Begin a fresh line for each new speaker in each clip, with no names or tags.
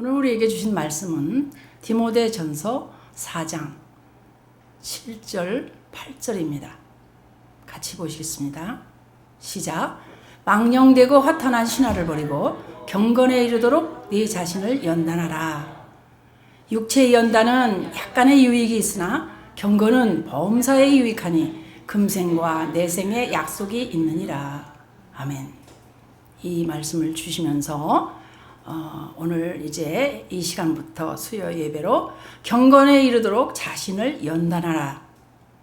오늘 우리에게 주신 말씀은 디모데 전서 4장 7절 8절입니다. 같이 보시겠습니다. 시작. 망령되고 허탄한 신화를 버리고 경건에 이르도록 네 자신을 연단하라. 육체의 연단은 약간의 유익이 있으나 경건은 범사에 유익하니 금생과 내생의 약속이 있느니라. 아멘. 이 말씀을 주시면서 어, 오늘 이제 이 시간부터 수요 예배로 경건에 이르도록 자신을 연단하라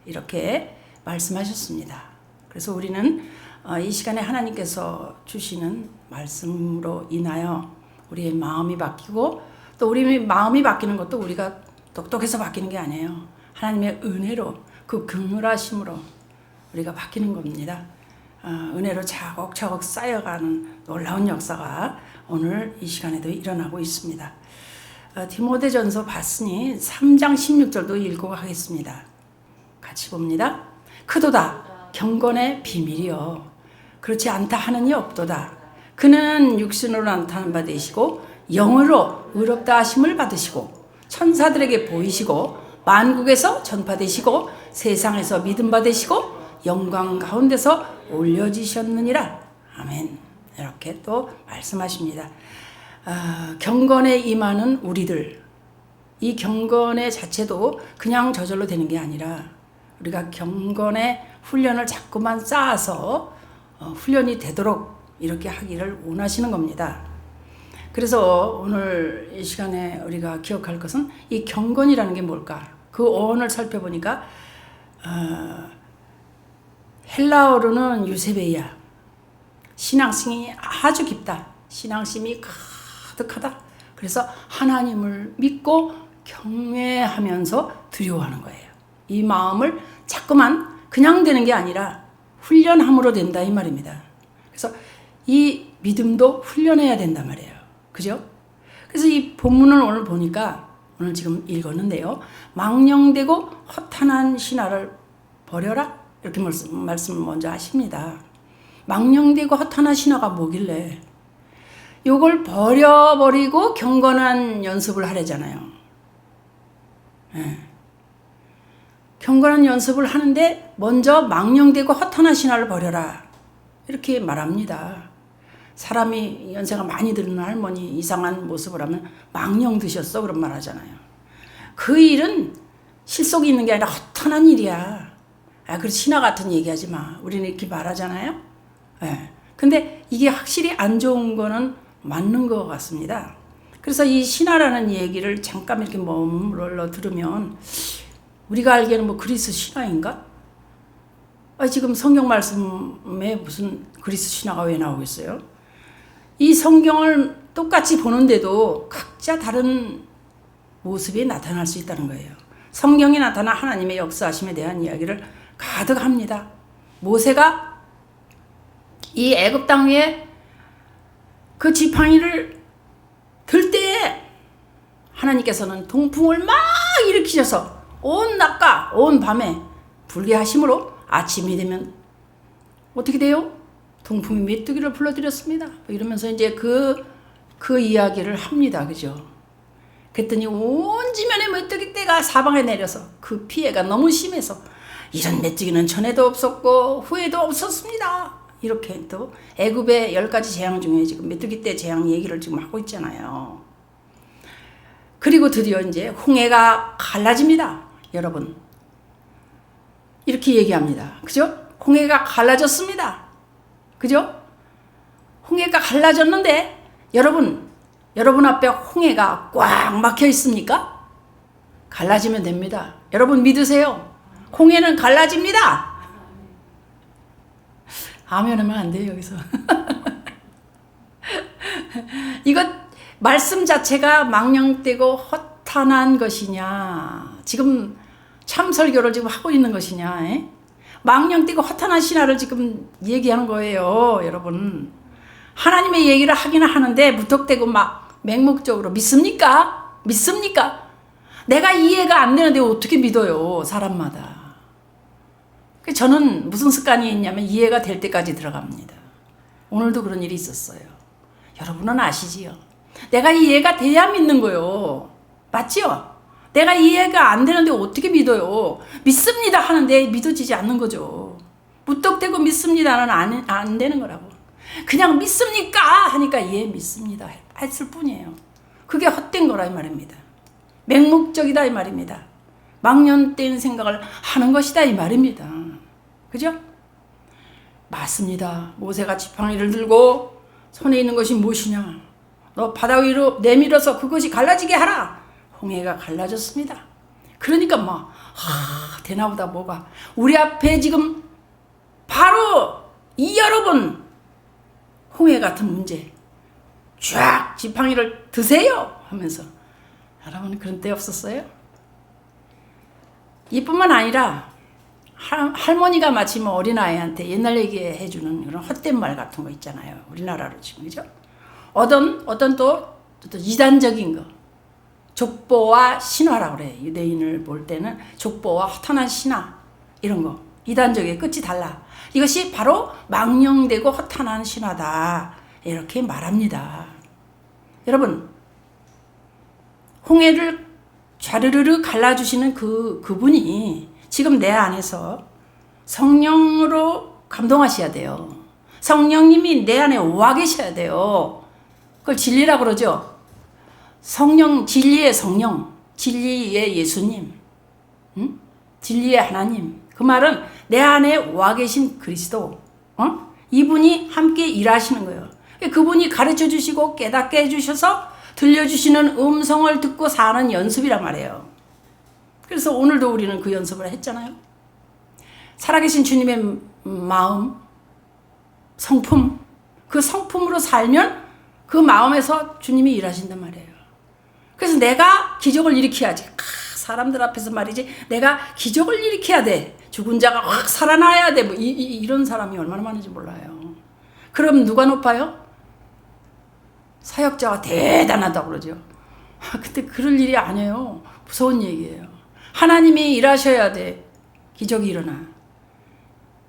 이렇게 말씀하셨습니다. 그래서 우리는 어, 이 시간에 하나님께서 주시는 말씀으로 인하여 우리의 마음이 바뀌고 또 우리 마음이 바뀌는 것도 우리가 똑똑해서 바뀌는 게 아니에요. 하나님의 은혜로 그 긍휼하심으로 우리가 바뀌는 겁니다. 어, 은혜로 차곡차곡 쌓여가는 놀라운 역사가 오늘 이 시간에도 일어나고 있습니다. 어, 디모데전서 봤으니 3장 16절도 읽고 가겠습니다. 같이 봅니다. 크도다 경건의 비밀이요 그렇지 않다 하느니 없도다. 그는 육신으로 나타난 바 되시고 영으로 의롭다 하심을 받으시고 천사들에게 보이시고 만국에서 전파되시고 세상에서 믿음 받으시고 영광 가운데서 올려지셨느니라. 아멘. 이렇게 또 말씀하십니다. 아, 경건에 임하는 우리들, 이 경건의 자체도 그냥 저절로 되는 게 아니라 우리가 경건의 훈련을 자꾸만 쌓아서 어, 훈련이 되도록 이렇게 하기를 원하시는 겁니다. 그래서 오늘 이 시간에 우리가 기억할 것은 이 경건이라는 게 뭘까? 그 어원을 살펴보니까 어, 헬라어로는 유세베이야. 신앙심이 아주 깊다. 신앙심이 가득하다. 그래서 하나님을 믿고 경외하면서 두려워하는 거예요. 이 마음을 자꾸만 그냥 되는 게 아니라 훈련함으로 된다 이 말입니다. 그래서 이 믿음도 훈련해야 된단 말이에요. 그죠? 그래서 이 본문을 오늘 보니까 오늘 지금 읽었는데요. 망령되고 허탄한 신화를 버려라 이렇게 말씀, 말씀을 먼저 하십니다. 망령되고 허탄한 신화가 뭐길래 요걸 버려버리고 경건한 연습을 하래잖아요. 네. 경건한 연습을 하는데 먼저 망령되고 허탄한 신화를 버려라. 이렇게 말합니다. 사람이 연세가 많이 드는 할머니 이상한 모습을 하면 망령 드셨어 그런 말 하잖아요. 그 일은 실속이 있는 게 아니라 허탄한 일이야. 아, 그 신화 같은 얘기하지 마. 우리는 이렇게 말하잖아요. 예. 네. 근데 이게 확실히 안 좋은 거는 맞는 것 같습니다. 그래서 이 신화라는 얘기를 잠깐 이렇게 머물러 들으면 우리가 알기에는 뭐 그리스 신화인가? 아, 지금 성경 말씀에 무슨 그리스 신화가 왜 나오겠어요? 이 성경을 똑같이 보는데도 각자 다른 모습이 나타날 수 있다는 거예요. 성경에 나타난 하나님의 역사하심에 대한 이야기를 가득합니다. 모세가 이 애굽 땅 위에 그 지팡이를 들 때에 하나님께서는 동풍을 막 일으키셔서 온 낮과 온 밤에 불리하심으로 아침이 되면 어떻게 돼요? 동풍이 메뚜기를 불러들였습니다. 뭐 이러면서 이제 그, 그 이야기를 합니다. 그죠? 그랬더니 온 지면에 메뚜기 떼가 사방에 내려서 그 피해가 너무 심해서 이런 메뚜기는 전에도 없었고 후에도 없었습니다. 이렇게 또 애굽의 열 가지 재앙 중에 지금 메뚜기 떼 재앙 얘기를 지금 하고 있잖아요. 그리고 드디어 이제 홍해가 갈라집니다. 여러분. 이렇게 얘기합니다. 그죠? 홍해가 갈라졌습니다. 그죠? 홍해가 갈라졌는데 여러분, 여러분 앞에 홍해가 꽉 막혀 있습니까? 갈라지면 됩니다. 여러분 믿으세요. 홍해는 갈라집니다. 아멘 하면 안 돼요, 여기서. 이것 말씀 자체가 망령되고 허탄한 것이냐. 지금 참설교를 지금 하고 있는 것이냐. 에? 망령되고 허탄한 신화를 지금 얘기하는 거예요, 여러분. 하나님의 얘기를 하기는 하는데 무턱대고 막 맹목적으로 믿습니까? 믿습니까? 내가 이해가 안 되는데 어떻게 믿어요, 사람마다. 저는 무슨 습관이 있냐면 이해가 될 때까지 들어갑니다. 오늘도 그런 일이 있었어요. 여러분은 아시지요? 내가 이해가 돼야 믿는 거요. 맞지요? 내가 이해가 안 되는데 어떻게 믿어요? 믿습니다 하는데 믿어지지 않는 거죠. 무턱대고 믿습니다는 안, 안 되는 거라고. 그냥 믿습니까? 하니까 예, 믿습니다. 했을 뿐이에요. 그게 헛된 거라 이 말입니다. 맹목적이다 이 말입니다. 망년된 생각을 하는 것이다 이 말입니다. 그죠? 맞습니다. 모세가 지팡이를 들고 손에 있는 것이 무엇이냐? 너 바다 위로 내밀어서 그것이 갈라지게 하라. 홍해가 갈라졌습니다. 그러니까 뭐, 하, 되나보다 뭐가. 우리 앞에 지금 바로 이 여러분 홍해 같은 문제 쫙 지팡이를 드세요 하면서 여러분 그런 때 없었어요? 이뿐만 아니라 할, 할머니가 마치 뭐 어린아이한테 옛날 얘기해 주는 그런 헛된 말 같은 거 있잖아요. 우리나라로 지금 그죠? 어떤 어떤 또, 또 이단적인 거 족보와 신화라고 그래. 유대인을 볼 때는 족보와 허탄한 신화 이런 거 이단적의 끝이 달라. 이것이 바로 망령되고 허탄한 신화다. 이렇게 말합니다. 여러분 홍해를 좌르르르 갈라주시는 그 그분이 지금 내 안에서 성령으로 감동하셔야 돼요. 성령님이 내 안에 와 계셔야 돼요. 그걸 진리라고 그러죠. 성령, 진리의 성령, 진리의 예수님, 응? 진리의 하나님. 그 말은 내 안에 와 계신 그리스도, 어? 이분이 함께 일하시는 거예요. 그분이 가르쳐 주시고 깨닫게 해주셔서 들려주시는 음성을 듣고 사는 연습이란 말이에요. 그래서 오늘도 우리는 그 연습을 했잖아요. 살아계신 주님의 마음, 성품, 그 성품으로 살면 그 마음에서 주님이 일하신단 말이에요. 그래서 내가 기적을 일으켜야지. 아, 사람들 앞에서 말이지. 내가 기적을 일으켜야 돼. 죽은 자가 확 살아나야 돼. 뭐 이, 이, 이런 사람이 얼마나 많은지 몰라요. 그럼 누가 높아요? 사역자가 대단하다고 그러죠. 아, 근데 그럴 일이 아니에요. 무서운 얘기예요. 하나님이 일하셔야 돼. 기적이 일어나.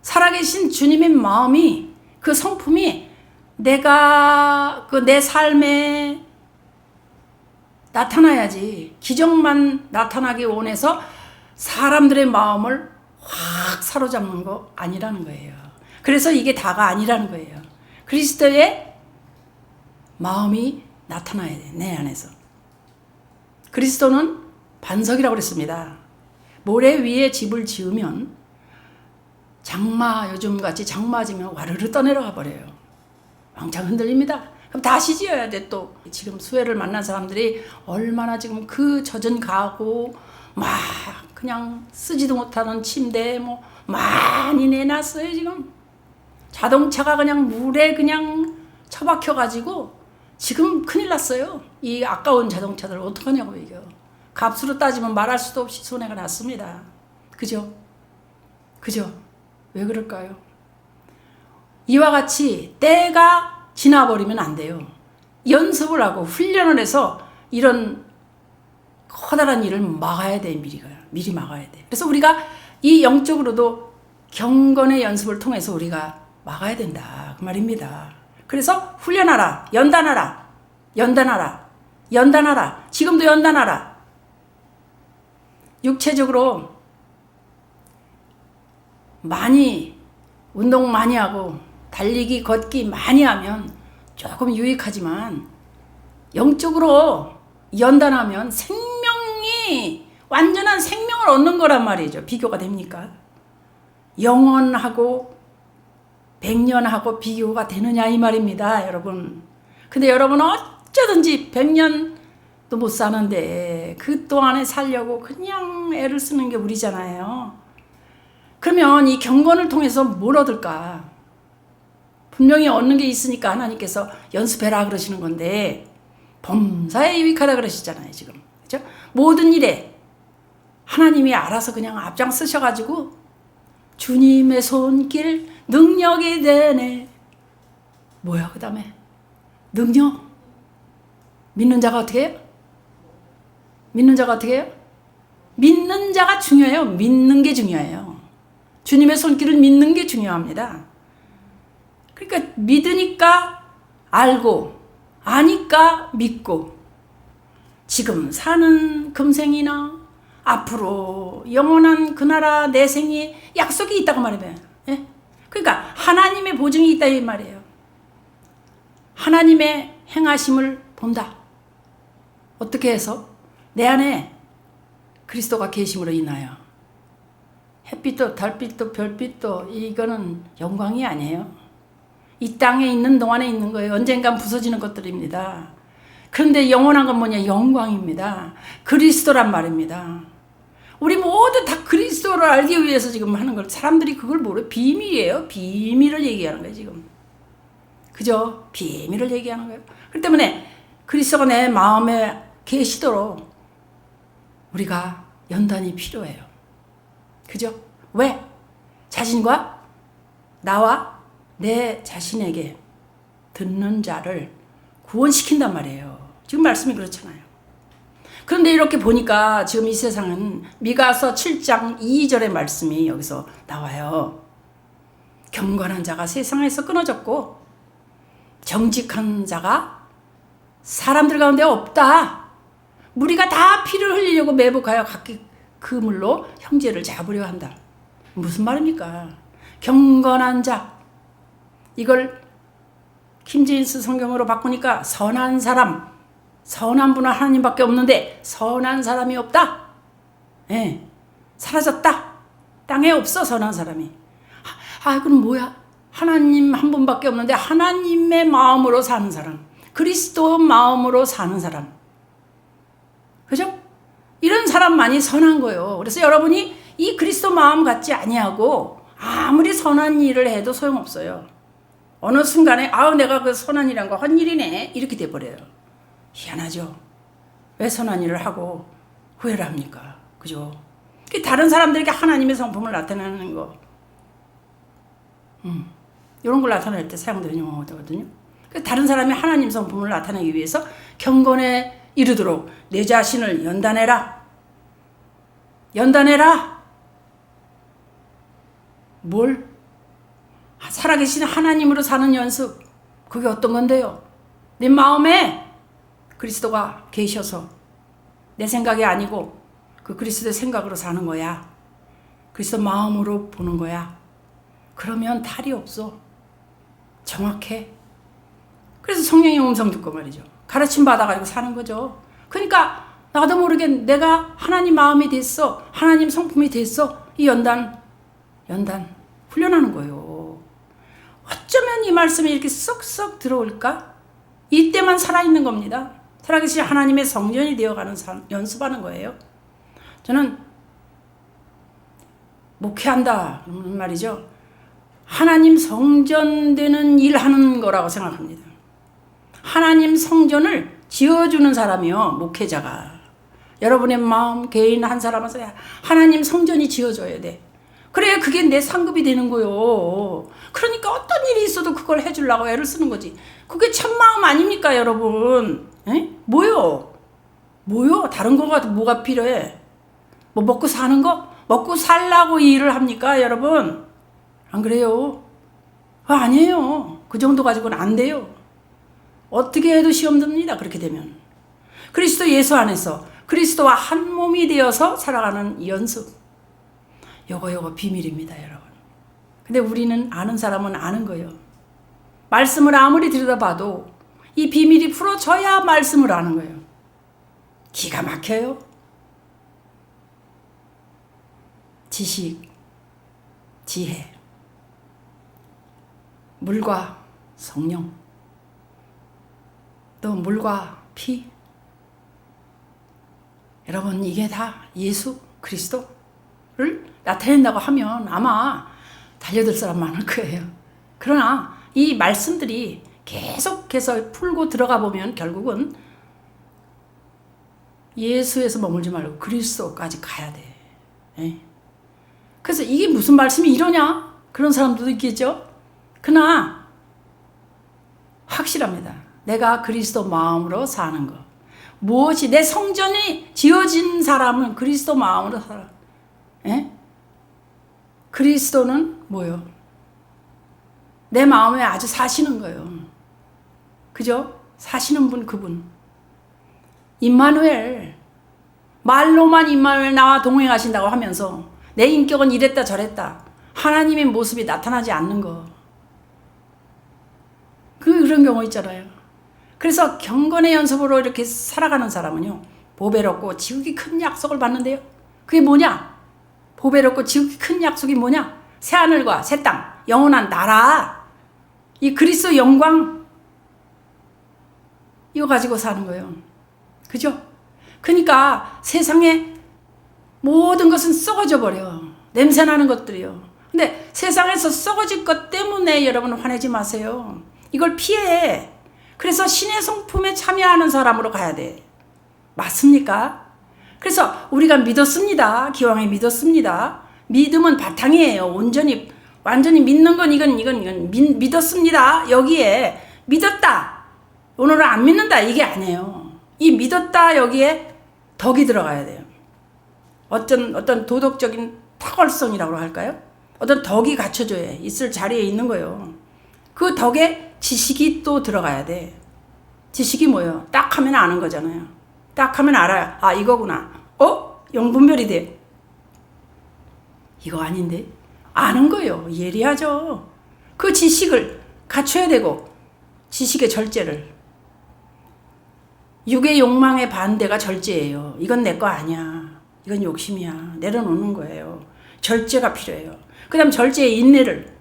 살아계신 주님의 마음이 그 성품이 내가 그 내 삶에 나타나야지. 기적만 나타나기 원해서 사람들의 마음을 확 사로잡는 거 아니라는 거예요. 그래서 이게 다가 아니라는 거예요. 그리스도의 마음이 나타나야 돼, 내 안에서. 그리스도는 반석이라고 그랬습니다. 모래 위에 집을 지으면 장마, 요즘 같이 장마 지면 와르르 떠내려가 버려요. 왕창 흔들립니다. 그럼 다시 지어야 돼, 또. 지금 수혜를 만난 사람들이 얼마나 지금 그 젖은 가고, 막 그냥 쓰지도 못하는 침대에 뭐 많이 내놨어요, 지금. 자동차가 그냥 물에 그냥 처박혀 가지고 지금 큰일 났어요. 이 아까운 자동차들 어떡하냐고 이거. 값으로 따지면 말할 수도 없이 손해가 났습니다. 그죠? 그죠? 왜 그럴까요? 이와 같이 때가 지나버리면 안 돼요. 연습을 하고 훈련을 해서 이런 커다란 일을 막아야 돼, 미리, 미리 막아야 돼. 그래서 우리가 이 영적으로도 경건의 연습을 통해서 우리가 막아야 된다. 그 말입니다. 그래서 훈련하라. 연단하라. 연단하라. 연단하라. 지금도 연단하라. 육체적으로 많이 운동 많이 하고 달리기 걷기 많이 하면 조금 유익하지만 영적으로 연단하면 생명이 완전한 생명을 얻는 거란 말이죠. 비교가 됩니까? 영원하고 백년하고 비교가 되느냐 이 말입니다, 여러분. 근데 여러분 어쩌든지 백년 도못 사는데 그 동안에 살려고 그냥 애를 쓰는 게 우리잖아요. 그러면 이 경건을 통해서 뭘 얻을까? 분명히 얻는 게 있으니까 하나님께서 연습해라 그러시는 건데 범사에 유익하다 그러시잖아요, 지금. 그죠? 모든 일에 하나님이 알아서 그냥 앞장 쓰셔가지고 주님의 손길 능력이 되네. 뭐야, 그 다음에? 능력. 믿는 자가 어떻게 해요? 믿는 자가 어떻게 해요? 믿는 자가 중요해요. 믿는 게 중요해요. 주님의 손길을 믿는 게 중요합니다. 그러니까 믿으니까 알고, 아니까 믿고 지금 사는 금생이나 앞으로 영원한 그 나라 내 생에 약속이 있다고 말해요. 예? 그러니까 하나님의 보증이 있다 이 말이에요. 하나님의 행하심을 본다. 어떻게 해서 내 안에 그리스도가 계심으로 인하여 햇빛도 달빛도 별빛도 이거는 영광이 아니에요. 이 땅에 있는 동안에 있는 거예요. 언젠간 부서지는 것들입니다. 그런데 영원한 건 뭐냐? 영광입니다. 그리스도란 말입니다. 우리 모두 다 그리스도를 알기 위해서 지금 하는 걸 사람들이 그걸 모르 비밀이에요. 비밀을 얘기하는 거예요, 지금. 그죠? 비밀을 얘기하는 거예요. 그렇기 때문에 그리스도가 내 마음에 계시도록 우리가 연단이 필요해요. 그죠? 왜? 자신과 나와 내 자신에게 듣는 자를 구원시킨단 말이에요. 지금 말씀이 그렇잖아요. 그런데 이렇게 보니까 지금 이 세상은 미가서 7장 2절의 말씀이 여기서 나와요. 경건한 자가 세상에서 끊어졌고 정직한 자가 사람들 가운데 없다. 무리가 다 피를 흘리려고 매복하여 각기 그 물로 형제를 잡으려 한다. 무슨 말입니까? 경건한 자. 이걸 킴제인스 성경으로 바꾸니까 선한 사람, 선한 분은 하나님밖에 없는데 선한 사람이 없다. 예, 사라졌다. 땅에 없어 선한 사람이. 아, 아, 그럼 뭐야? 하나님 한 분밖에 없는데 하나님의 마음으로 사는 사람, 그리스도 마음으로 사는 사람. 그죠? 이런 사람만이 선한 거예요. 그래서 여러분이 이 그리스도 마음 같지 아니하고 아무리 선한 일을 해도 소용없어요. 어느 순간에 아우 내가 그 선한 일한 거한 일이네 이렇게 돼 버려요. 희한하죠. 왜 선한 일을 하고 후회를 합니까? 그죠? 다른 사람들에게 하나님의 성품을 나타내는 거, 음, 이런 걸 나타낼 때 사용되는 용어거든요. 다른 사람이 하나님 성품을 나타내기 위해서 경건에 이르도록 내 자신을 연단해라. 연단해라. 뭘? 살아계신 하나님으로 사는 연습. 그게 어떤 건데요? 내 마음에 그리스도가 계셔서 내 생각이 아니고 그 그리스도의 생각으로 사는 거야. 그리스도 마음으로 보는 거야. 그러면 탈이 없어. 정확해. 그래서 성령의 음성 듣고 말이죠. 가르침 받아가지고 사는 거죠. 그러니까 나도 모르게 내가 하나님 마음이 됐어. 하나님 성품이 됐어. 이 연단, 연단 훈련하는 거예요. 어쩌면 이 말씀이 이렇게 쏙쏙 들어올까? 이때만 살아있는 겁니다. 살아계신 하나님의 성전이 되어가는 연습하는 거예요. 저는 목회한다 말이죠. 하나님 성전 되는 일 하는 거라고 생각합니다. 하나님 성전을 지어주는 사람이요, 목회자가. 여러분의 마음, 개인 한 사람에서 하나님 성전이 지어줘야 돼. 그래야 그게 내 상급이 되는 거요. 그러니까 어떤 일이 있어도 그걸 해주려고 애를 쓰는 거지. 그게 참 마음 아닙니까, 여러분? 에? 뭐요? 뭐요? 다른 거가 뭐가 필요해? 뭐 먹고 사는 거? 먹고 살라고 일을 합니까, 여러분? 안 그래요? 아, 아니에요. 그 정도 가지고는 안 돼요. 어떻게 해도 시험 듭니다. 그렇게 되면. 그리스도 예수 안에서 그리스도와 한 몸이 되어서 살아가는 연습. 요거 요거 비밀입니다, 여러분. 근데 우리는 아는 사람은 아는 거예요. 말씀을 아무리 들여다봐도 이 비밀이 풀어져야 말씀을 아는 거예요. 기가 막혀요. 지식, 지혜, 물과 성령. 또 물과 피. 여러분 이게 다 예수 그리스도를 나타낸다고 하면 아마 달려들 사람 많을 거예요. 그러나 이 말씀들이 계속해서 풀고 들어가 보면 결국은 예수에서 머물지 말고 그리스도까지 가야 돼. 예. 그래서 이게 무슨 말씀이 이러냐? 그런 사람도 있겠죠? 그러나 확실합니다. 내가 그리스도 마음으로 사는 것. 무엇이 내 성전이 지어진 사람은 그리스도 마음으로 살아. 예? 그리스도는 뭐요? 내 마음에 아주 사시는 거예요. 그죠? 사시는 분 그분. 임마누엘. 말로만 임마누엘 나와 동행하신다고 하면서 내 인격은 이랬다 저랬다. 하나님의 모습이 나타나지 않는 거. 그 그런 경우 있잖아요. 그래서 경건의 연습으로 이렇게 살아가는 사람은요. 보배롭고 지극히 큰 약속을 받는데요. 그게 뭐냐? 보배롭고 지극히 큰 약속이 뭐냐? 새 하늘과 새 땅, 영원한 나라. 이 그리스도 영광 이거 가지고 사는 거예요. 그죠? 그러니까 세상에 모든 것은 썩어져 버려. 냄새 나는 것들이요. 근데 세상에서 썩어질 것 때문에 여러분 화내지 마세요. 이걸 피해. 그래서 신의 성품에 참여하는 사람으로 가야 돼. 맞습니까? 그래서 우리가 믿었습니다. 기왕에 믿었습니다. 믿음은 바탕이에요. 온전히 완전히 믿는 건 이건 이건 이건 믿, 믿었습니다. 여기에 믿었다. 오늘은 안 믿는다 이게 아니에요. 이 믿었다 여기에 덕이 들어가야 돼요. 어떤 어떤 도덕적인 탁월성이라고 할까요? 어떤 덕이 갖춰져야 있을 자리에 있는 거예요. 그 덕에 지식이 또 들어가야 돼. 지식이 뭐예요? 딱 하면 아는 거잖아요. 딱 하면 알아요. 아, 이거구나. 어? 영분별이 돼. 이거 아닌데? 아는 거예요. 예리하죠. 그 지식을 갖춰야 되고, 지식의 절제를. 육의 욕망의 반대가 절제예요. 이건 내 거 아니야. 이건 욕심이야. 내려놓는 거예요. 절제가 필요해요. 그 다음 절제의 인내를.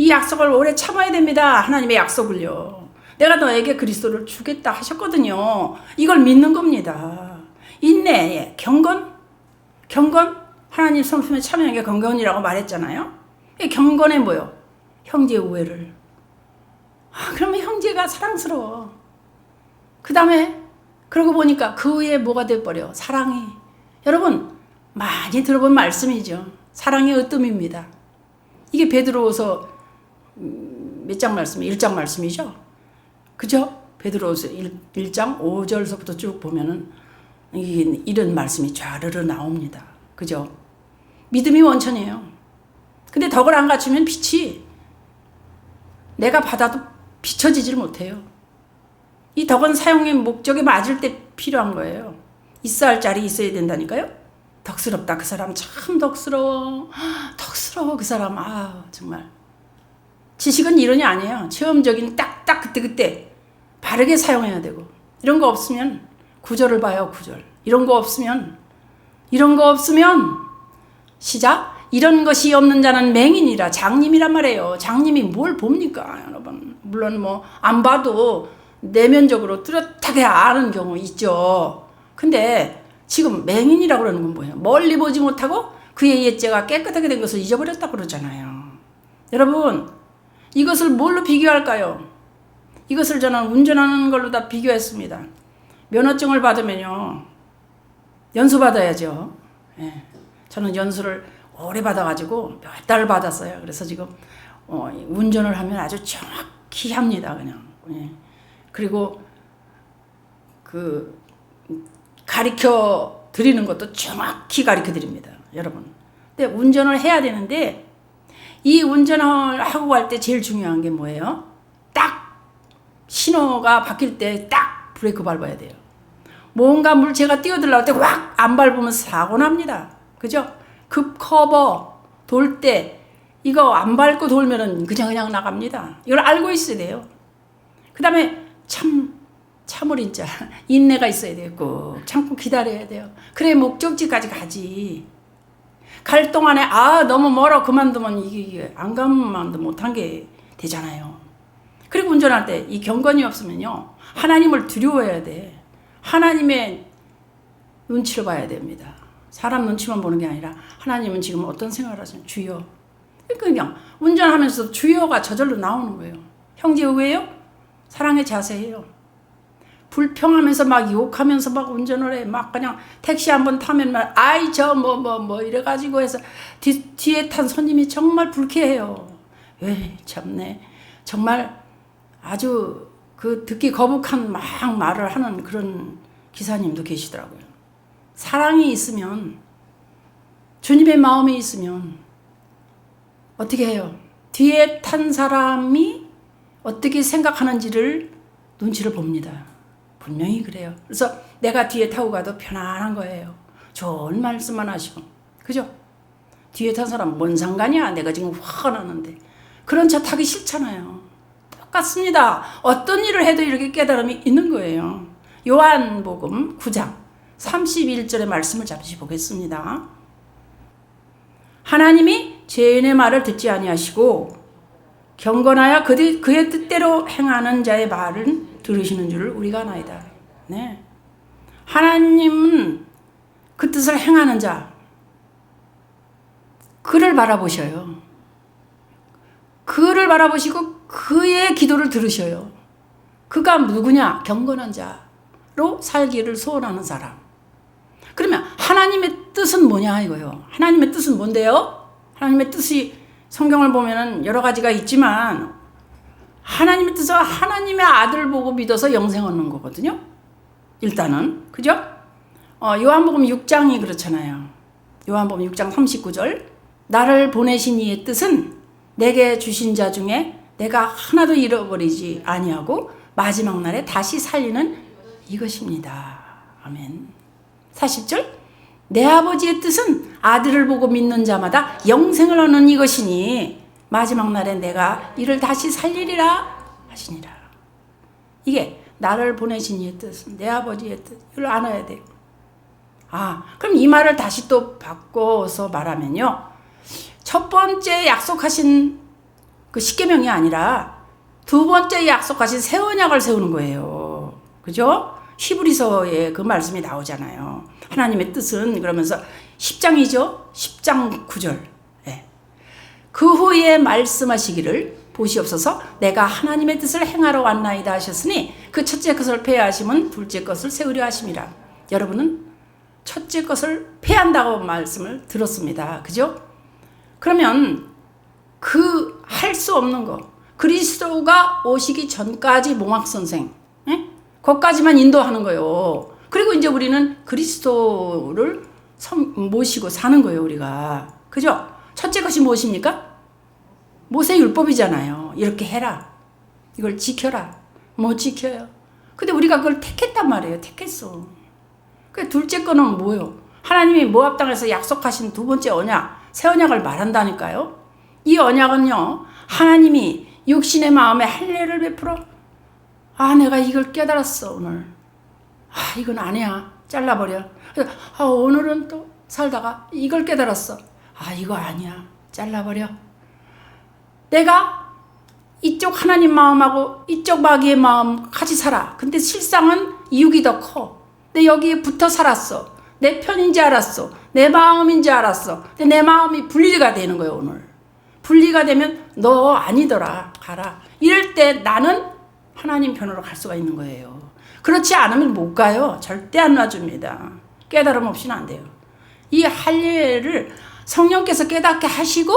이 약속을 오래 참아야 됩니다. 하나님의 약속을요. 내가 너에게 그리스도를 주겠다 하셨거든요. 이걸 믿는 겁니다. 인내, 경건, 경건, 하나님 성품에 참여하는 게 경건이라고 말했잖아요. 이 경건에 뭐요? 형제 우애를. 아, 그러면 형제가 사랑스러워. 그 다음에 그러고 보니까 그 후에 뭐가 돼버려? 사랑이. 여러분 많이 들어본 말씀이죠. 사랑의 으뜸입니다. 이게 베드로서 음, 몇 장 말씀? 1장 말씀이죠. 그죠? 베드로서 1, 장 5절서부터 쭉 보면은 이런 말씀이 좌르르 나옵니다. 그죠? 믿음이 원천이에요. 근데 덕을 안 갖추면 빛이 내가 받아도 비춰지질 못해요. 이 덕은 사용의 목적에 맞을 때 필요한 거예요. 있어야 할 자리 있어야 된다니까요. 덕스럽다. 그 사람 참 덕스러워. 덕스러워. 그 사람. 아, 정말. 지식은 이론이 아니에요. 체험적인 딱딱 그때그때 바르게 사용해야 되고. 이런 거 없으면 구절을 봐요, 구절. 이런 거 없으면 이런 거 없으면 시작 이런 것이 없는 자는 맹인이라 장님이란 말이에요. 장님이 뭘 봅니까, 여러분? 물론 뭐 안 봐도 내면적으로 뚜렷하게 아는 경우 있죠. 근데 지금 맹인이라고 그러는 건 뭐예요? 멀리 보지 못하고 그의 옛죄가 깨끗하게 된 것을 잊어버렸다 그러잖아요. 여러분, 이것을 뭘로 비교할까요? 이것을 저는 운전하는 걸로 다 비교했습니다. 면허증을 받으면요. 연수 받아야죠. 예. 저는 연수를 오래 받아가지고 몇 달 받았어요. 그래서 지금 어, 운전을 하면 아주 정확히 합니다. 그냥. 예. 그리고 그 가르쳐 드리는 것도 정확히 가르쳐 드립니다. 여러분. 근데 운전을 해야 되는데 이 운전을 하고 갈 때 제일 중요한 게 뭐예요? 딱 신호가 바뀔 때 딱 브레이크 밟아야 돼요. 뭔가 물체가 뛰어들라고 때 확 안 밟으면 사고 납니다. 그죠? 급 커버 돌 때 이거 안 밟고 돌면은 그냥 그냥 나갑니다. 이걸 알고 있어야 돼요. 그 다음에 참 참을 자 인내가 있어야. 꼭 참고 기다려야 돼요. 그래 목적지까지 가지. 갈 동안에 아 너무 멀어 그만두면 이게, 안 가면 못한 게 되잖아요. 그리고 운전할 때 이 경건이 없으면요 하나님을 두려워해야 돼. 하나님의 눈치를 봐야 됩니다. 사람 눈치만 보는 게 아니라 하나님은 지금 어떤 생각을 하시는 주여. 그러니까 그냥 운전하면서 주여가 저절로 나오는 거예요. 형제 왜요? 사랑의 자세예요. 불평하면서 막 욕하면서 막 운전을 해. 막 그냥 택시 한번 타면 막 아이 저 뭐 뭐 뭐 이래가지고 해서 뒤, 뒤에 탄 손님이 정말 불쾌해요. 왜 참네. 정말 아주 그 듣기 거북한 막 말을 하는 그런 기사님도 계시더라고요. 사랑이 있으면 주님의 마음이 있으면 어떻게 해요? 뒤에 탄 사람이 어떻게 생각하는지를 눈치를 봅니다. 분명히 그래요. 그래서 내가 뒤에 타고 가도 편안한 거예요. 좋은 말씀만 하시고. 그죠? 뒤에 탄 사람 뭔 상관이야? 내가 지금 화가 나는데. 그런 차 타기 싫잖아요. 똑같습니다. 어떤 일을 해도 이렇게 깨달음이 있는 거예요. 요한복음 9장 31절의 말씀을 잠시 보겠습니다. 하나님이 죄인의 말을 듣지 아니하시고 경건하여 그의, 뜻대로 행하는 자의 말은 들으시는 줄을 우리가 나이다. 네. 하나님은 그 뜻을 행하는 자, 그를 바라보셔요. 그를 바라보시고 그의 기도를 들으셔요. 그가 누구냐? 경건한 자로 살기를 소원하는 사람. 그러면 하나님의 뜻은 뭐냐 이거요. 하나님의 뜻은 뭔데요? 하나님의 뜻이 성경을 보면은 여러 가지가 있지만 하나님의 뜻은 하나님의 아들 보고 믿어서 영생 얻는 거거든요. 일단은 그죠? 어, 요한복음 6장이 그렇잖아요. 요한복음 6장 39절 나를 보내신 이의 뜻은 내게 주신 자 중에 내가 하나도 잃어버리지 아니하고 마지막 날에 다시 살리는 이것입니다. 아멘. 40절 내 아버지의 뜻은 아들을 보고 믿는 자마다 영생을 얻는 이것이니 마지막 날에 내가 이를 다시 살리리라 하시니라. 이게 나를 보내신 이의 뜻은 내 아버지의 뜻. 이걸 알아야 돼요. 아, 그럼 이 말을 다시 또 바꿔서 말하면요. 첫 번째 약속하신 그 십계명이 아니라 두 번째 약속하신 새 언약을 세우는 거예요. 그죠? 히브리서에 그 말씀이 나오잖아요. 하나님의 뜻은 그러면서 10장이죠? 10장 9절. 예. 그 후에 말씀하시기를 보시옵소서 내가 하나님의 뜻을 행하러 왔나이다 하셨으니 그 첫째 것을 폐하시면 둘째 것을 세우려 하심이라. 여러분은 첫째 것을 폐한다고 말씀을 들었습니다. 그죠? 그러면 그 할 수 없는 거 그리스도가 오시기 전까지 몽학 선생 예? 거기까지만 인도하는 거예요. 그리고 이제 우리는 그리스도를 모시고 사는 거예요, 우리가. 그죠? 첫째 것이 무엇입니까? 모세 율법이잖아요. 이렇게 해라. 이걸 지켜라. 못 지켜요. 근데 우리가 그걸 택했단 말이에요. 택했어. 그 둘째 거는 뭐예요? 하나님이 모압 땅에서 약속하신 두 번째 언약, 새 언약을 말한다니까요. 이 언약은요. 하나님이 육신의 마음에 할례를 베풀어 아, 내가 이걸 깨달았어, 오늘. 아, 이건 아니야. 잘라버려. 아, 오늘은 또 살다가 이걸 깨달았어. 아, 이거 아니야. 잘라버려. 내가 이쪽 하나님 마음하고 이쪽 마귀의 마음 같이 살아. 근데 실상은 이육이 더 커. 내 여기에 붙어 살았어. 내 편인지 알았어. 내 마음인지 알았어. 근데 내 마음이 분리가 되는 거예요, 오늘. 분리가 되면 너 아니더라. 가라. 이럴 때 나는 하나님 편으로 갈 수가 있는 거예요. 그렇지 않으면 못 가요. 절대 안 놔줍니다. 깨달음 없이는 안 돼요. 이 할례를 성령께서 깨닫게 하시고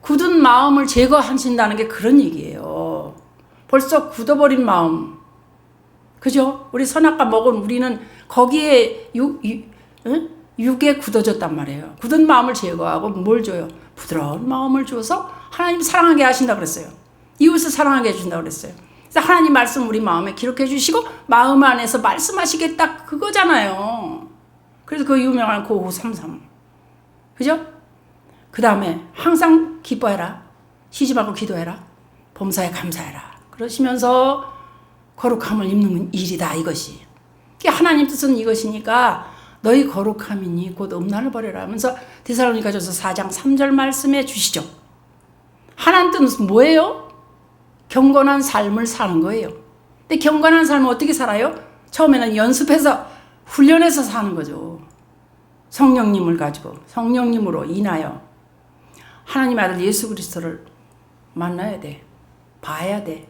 굳은 마음을 제거하신다는 게 그런 얘기예요. 벌써 굳어버린 마음. 그죠? 우리 선악과 먹은 우리는 거기에 육, 육, 응? 육에 굳어졌단 말이에요. 굳은 마음을 제거하고 뭘 줘요? 부드러운 마음을 줘서 하나님 사랑하게 하신다 그랬어요. 이웃을 사랑하게 해준다 그랬어요. 그래서 하나님 말씀 우리 마음에 기록해 주시고 마음 안에서 말씀하시겠다 그거잖아요. 그래서 그 유명한 고호 삼삼. 그죠? 그 다음에 항상 기뻐해라. 쉬지 말고 기도해라. 범사에 감사해라. 그러시면서 거룩함을 입는 일이다 이것이. 하나님 뜻은 이것이니까 너희 거룩함이니 곧 음란을 버려라 하면서 디살로니가전서 4장 3절 말씀해 주시죠. 하나님 뜻은 뭐예요? 경건한 삶을 사는 거예요. 근데 경건한 삶을 어떻게 살아요? 처음에는 연습해서 훈련해서 사는 거죠. 성령님을 가지고 성령님으로 인하여 하나님 아들 예수 그리스도를 만나야 돼. 봐야 돼.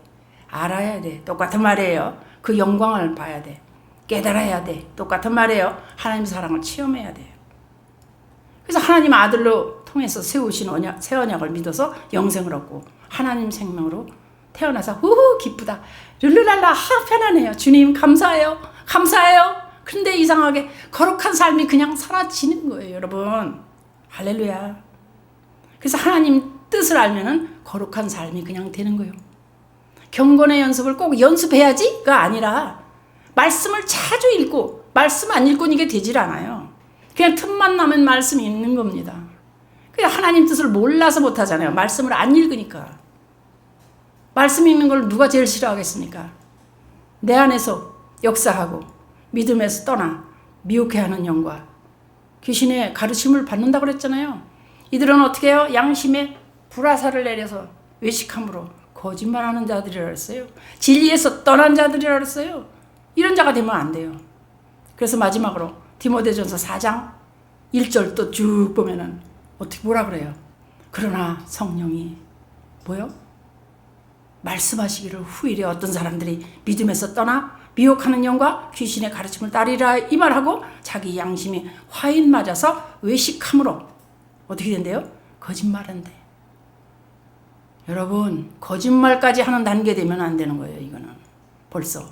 알아야 돼. 똑같은 말이에요. 그 영광을 봐야 돼. 깨달아야 돼. 똑같은 말이에요. 하나님 사랑을 체험해야 돼. 그래서 하나님 아들로 통해서 세우신 언약, 새 언약을 믿어서 영생을 얻고 하나님 생명으로 태어나서 후후 기쁘다. 룰루랄라 하 편하네요. 주님 감사해요. 감사해요. 근데 이상하게 거룩한 삶이 그냥 사라지는 거예요, 여러분. 할렐루야. 그래서 하나님 뜻을 알면은 거룩한 삶이 그냥 되는 거예요. 경건의 연습을 꼭 연습해야지가 아니라 말씀을 자주 읽고 말씀 안 읽고는 이게 되질 않아요. 그냥 틈만 나면 말씀이 있는 겁니다. 그냥 하나님 뜻을 몰라서 못 하잖아요. 말씀을 안 읽으니까. 말씀 읽는 걸 누가 제일 싫어하겠습니까? 내 안에서 역사하고 믿음에서 떠나 미혹해 하는 영과 귀신의 가르침을 받는다고 그랬잖아요. 이들은 어떻게 해요? 양심에 불화살을 내려서 외식함으로 거짓말하는 자들이라 했어요. 진리에서 떠난 자들이라 그랬어요. 이런 자가 되면 안 돼요. 그래서 마지막으로 디모데전서 4장 1절 또 쭉 보면은 어떻게 뭐라 그래요? 그러나 성령이 뭐요? 말씀하시기를 후일에 어떤 사람들이 믿음에서 떠나 미혹하는 영과 귀신의 가르침을 따리라 이 말하고 자기 양심이 화인 맞아서 외식함으로 어떻게 된대요? 거짓말한대. 여러분 거짓말까지 하는 단계 되면 안 되는 거예요. 이거는 벌써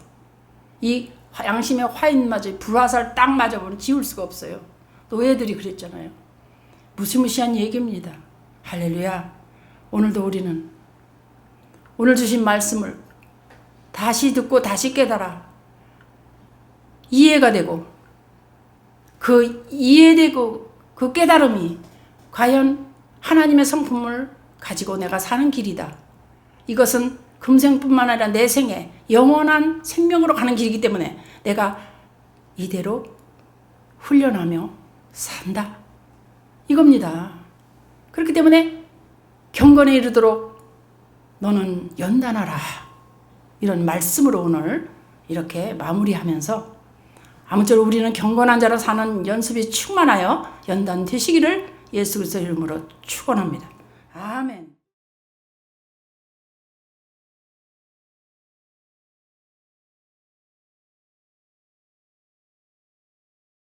이 양심의 화인 맞아 불화살 딱 맞아보면 지울 수가 없어요. 노예들이 그랬잖아요. 무시무시한 얘기입니다. 할렐루야. 오늘도 우리는 오늘 주신 말씀을 다시 듣고 다시 깨달아 이해가 되고 그 이해되고 그 깨달음이 과연 하나님의 성품을 가지고 내가 사는 길이다. 이것은 금생뿐만 아니라 내 생에 영원한 생명으로 가는 길이기 때문에 내가 이대로 훈련하며 산다. 이겁니다. 그렇기 때문에 경건에 이르도록 너는 연단하라. 이런 말씀으로 오늘 이렇게 마무리하면서 아무쪼록 우리는 경건한 자로 사는 연습이 충만하여 연단 되시기를 예수 그리스도 이름으로 축원합니다. 아멘.